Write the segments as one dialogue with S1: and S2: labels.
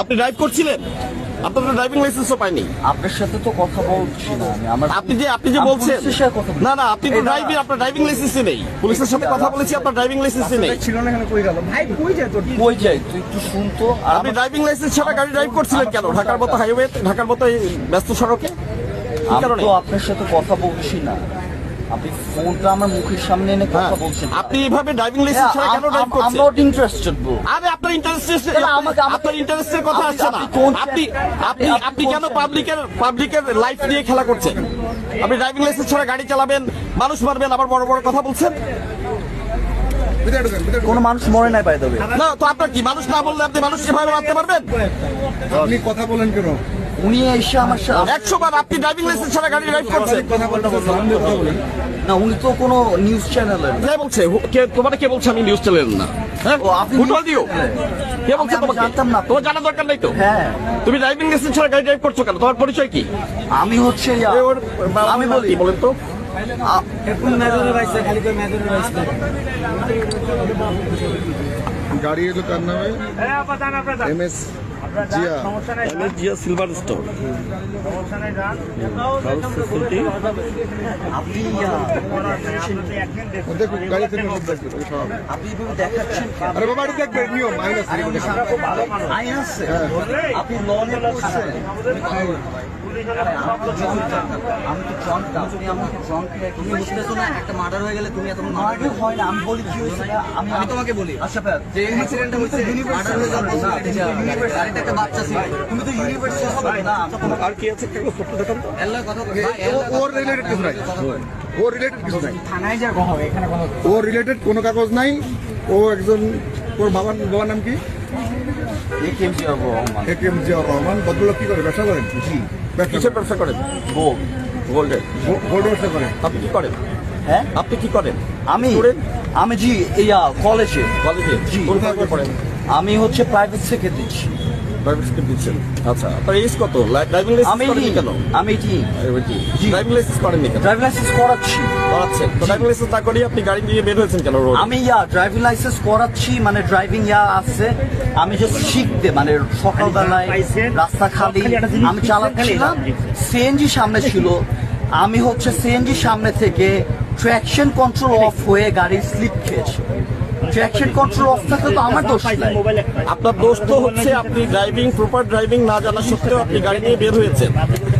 S1: আপনি ড্রাইভ করছিলেন? আপনার ড্রাইভিং লাইসেন্সও পাইনি।
S2: আপনার সাথে তো কথা বলছি না আমি আমার
S1: আপনি যে আপনি যে বলছেন। না না আপনি তো ড্রাইভিং আপনার ড্রাইভিং লাইসেন্সই নেই। পুলিশের সাথে কথা বলেছি আপনার ড্রাইভিং লাইসেন্সই নেই।
S3: ছিল না এখানে কই গেল? ভাই কই যায় তোর?
S2: কই যাই তুই একটু শুন তো।
S1: আপনি ড্রাইভিং লাইসেন্স ছাড়া গাড়ি ড্রাইভ করছিলেন কেন? ঢাকার মতো হাইওয়ে ঢাকার মতো ব্যস্ত সড়কে?
S2: আমি তো আপনার সাথে কথা বলছি না। আপনি ফোনটা আমার মুখের সামনে এনে কথা
S1: হ্যাঁ,
S2: বলছেন।
S1: আপনি এইভাবে ড্রাইভিং লাইসেন্স ছাড়া কেন ড্রাইভ
S2: আম
S1: করছেন?
S2: নট ইন্টারেস্টেড ব্রো
S1: আরে আপনার
S2: আমাকে- আমাকে-
S1: আপনার ইন্টারেস্টের কথা
S2: আপনি-
S1: আসছে না।
S2: আপনি কেন
S1: পাবলিকের পাবলিকের লাইফ নিয়ে খেলা করছেন? আপনি ড্রাইভিং লাইসেন্স ছাড়া গাড়ি চালাবেন মানুষ মারবেন আবার বড় বড় কথা বলছেন?
S2: কোনো মানুষ মরে নাই পাই দেবে
S1: না তো আপনার কি মানুষ না বললে আপনি মানুষ এভাবে মারতে পারবেন?
S3: আপনি কথা বলেন কেন?
S2: উনি এসে আমার সাথে
S1: একশো বার আপনি ড্রাইভিং লাইসেন্স ছাড়া গাড়ি ড্রাইভ করছেন।
S2: না উনি তো কোনো নিউজ চ্যানেলের
S1: কে বলছে? কে তোমার কে বলছে আমি নিউজ চ্যানেল না? হ্যাঁ?
S2: ও, আপনি
S1: ফুটবল দিও। কে বলছে
S2: আমি
S1: তোমাকে?
S2: জানতাম না।
S1: তোমার দরকার নাই তো।
S2: হ্যাঁ।
S1: তুমি ড্রাইভিং লাইসেন্স ছাড়া গাড়ি ড্রাইভ করছ কেন? তোমার পরিচয় কি?
S2: আমি হচ্ছে আমি
S1: তো?
S3: গাড়ি এলো কার নামে? M S Zia.
S1: MS Zia silver store.
S2: আপনি
S3: দেখুন গাড়ি থেকে দেখবে আরে বাবা নিয়ম আইন আছে
S2: আইন আছে। লনে আমি তো drunk আপনি আমাকে drunk
S4: তুমি বুঝতেছো না একটা মার্ডার হয়ে গেলে তুমি এত
S2: Murder হয় না, আমি বলি কি হয়েছে? আমি
S4: আমি তোমাকে বলি।
S2: আচ্ছা ভাইয়া,
S4: যে অ্যাক্সিডেন্টটা হয়েছে মার্ডার হয়ে যাওয়ার পর গাড়িতে একটা বাচ্চা ছিল।
S2: তুমি তো ইউনিভার্সিটি না
S1: আর কি আছে? কেউ ফটো দেখান তো।
S4: এল্লা কথা
S3: ও- ওর রিলেটেড কিছু নাই। ওর রিলেটেড কিছু নাই।
S4: থানায় যা কথা এখানে কথা
S3: ওর রিলেটেড কোনো কাগজ নাই। ও একজন ওর বাবার বাবার নাম কি?
S2: এ কেম জি আর Rahman
S3: A K M Zia Rahman ভদ্রলোক কি করে? ব্যবসা করেন? জি।
S1: কিসের ব্যবসা করেন?
S2: গোল্ড
S1: গোল্ডের
S3: গোল্ড ব্যবসা করেন?
S1: আপনি কি করেন?
S2: হ্যাঁ?
S1: আপনি কি করেন?
S2: আমি? আমি জি ইয়া কলেজে
S1: কলেজে
S2: জি। আমি হচ্ছে প্রাইভেট থেকে
S1: প্রাইভেট স্কুল দিচ্ছেন। আচ্ছা আপনার এজ কত? ড্রাইভিং
S2: আমি
S1: লাইসেন্স করেননি কেন?
S2: আমি জি।
S1: ড্রাইভিং লাইসেন্স করেননি কেন?
S2: ড্রাইভিং লাইসেন্স করাচ্ছি।
S1: করাচ্ছেন। তো ড্রাইভিং লাইসেন্স না করিয়ে আপনি গাড়ি নিয়ে বের হয়েছেন কেন রোড?
S2: আমি ইয়া ড্রাইভিং লাইসেন্স করাচ্ছি মানে ড্রাইভিং ইয়া আছে। আমি জাস্ট শিখতে মানে সকালবেলায় রাস্তা খালি। আমি চালাচ্ছিলাম। সিএনজি সামনে ছিল। আমি হচ্ছে সিএনজি সামনে থেকে ট্র্যাকশন কন্ট্রোল অফ হয়ে গাড়ি স্লিপ খেয়েছে। ট্র্যাকশন কন্ট্রোল অফ থাকলে তো আমার দোষ নাই।
S1: আপনার দোষ তো হচ্ছে আপনি ড্রাইভিং প্রপার ড্রাইভিং না জানা সত্ত্বেও আপনি গাড়ি নিয়ে বের হয়েছেন।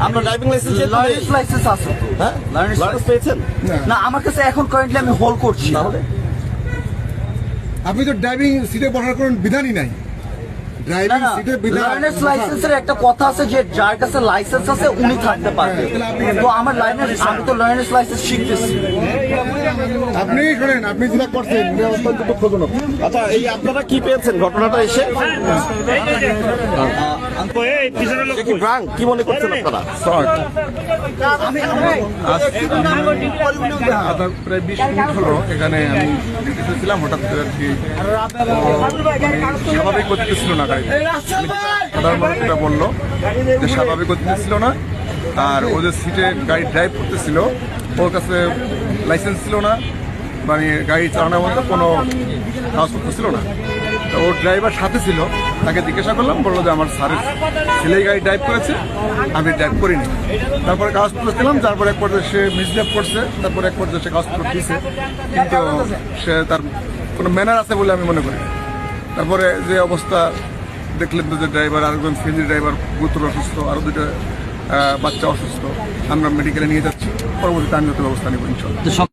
S1: আপনার ড্রাইভিং লাইসেন্স
S2: লার্নিং লাইসেন্স আছে। তো
S1: হ্যাঁ লাইসেন্স পেয়েছেন?
S2: না আমার কাছে এখন কারেন্টলি আমি হোল্ড করছি।
S1: তাহলে?
S3: আপনি তো ড্রাইভিং সিটে বসার কোনো বিধানই নাই। ড্রাইভিং সিটে
S2: লার্নার্স লাইসেন্সের একটা কথা আছে যে যার কাছে লাইসেন্স আছে উনি থাকতে পারবে। তো আমার লার্নার্স আমি তো লার্নার্স লাইসেন্স শিখতেছি।
S3: আপনি করেন আপনি যেটা করছেন এটা অত্যন্ত দুঃখজনক।
S1: আচ্ছা এই আপনারা কি পেয়েছেন? ঘটনাটা এসে? সে কি ড্রাঙ্ক কি মনে করছেন আপনারা?
S3: আধা প্রায় বিশ মিনিট হলো এখানে আমি ছিলাম হঠাৎ করে আর কি মানে স্বাভাবিক গতিতে ছিল না গাড়ি সাধারণ বলল যে স্বাভাবিক গতিতে ছিল না আর ও যে সিটে গাড়ি ড্রাইভ করতেছিল ওর কাছে লাইসেন্স ছিল না মানে গাড়ি চালানোর মতো কোনো কাগজপত্র ছিল না। তো ওর ড্রাইভার সাথে ছিল তাকে জিজ্ঞাসা করলাম, বলল যে আমার স্যারের ছেলেই গাড়ি ড্রাইভ করেছে, আমি ড্রাইভ করিনি। তারপরে কাগজপত্র দিলাম, তারপরে এক পর্যায়ে সে মিসড্রাইভ করছে, তারপরে এক পর্যায়ে সে কাগজপত্র দিয়েছে কিন্তু সে তার কোনো ম্যানার আছে বলে আমি মনে করি তারপরে যে অবস্থা, দেখলেন যে ড্রাইভার আরেকজন সিএনজি ড্রাইভার গুরুতর অসুস্থ আরও দুটো বাচ্চা অসুস্থ। আমরা মেডিকেলে নিয়ে যাচ্ছি, পরবর্তীতে আইনগত ব্যবস্থা নেব, ইনশাল্লাহ।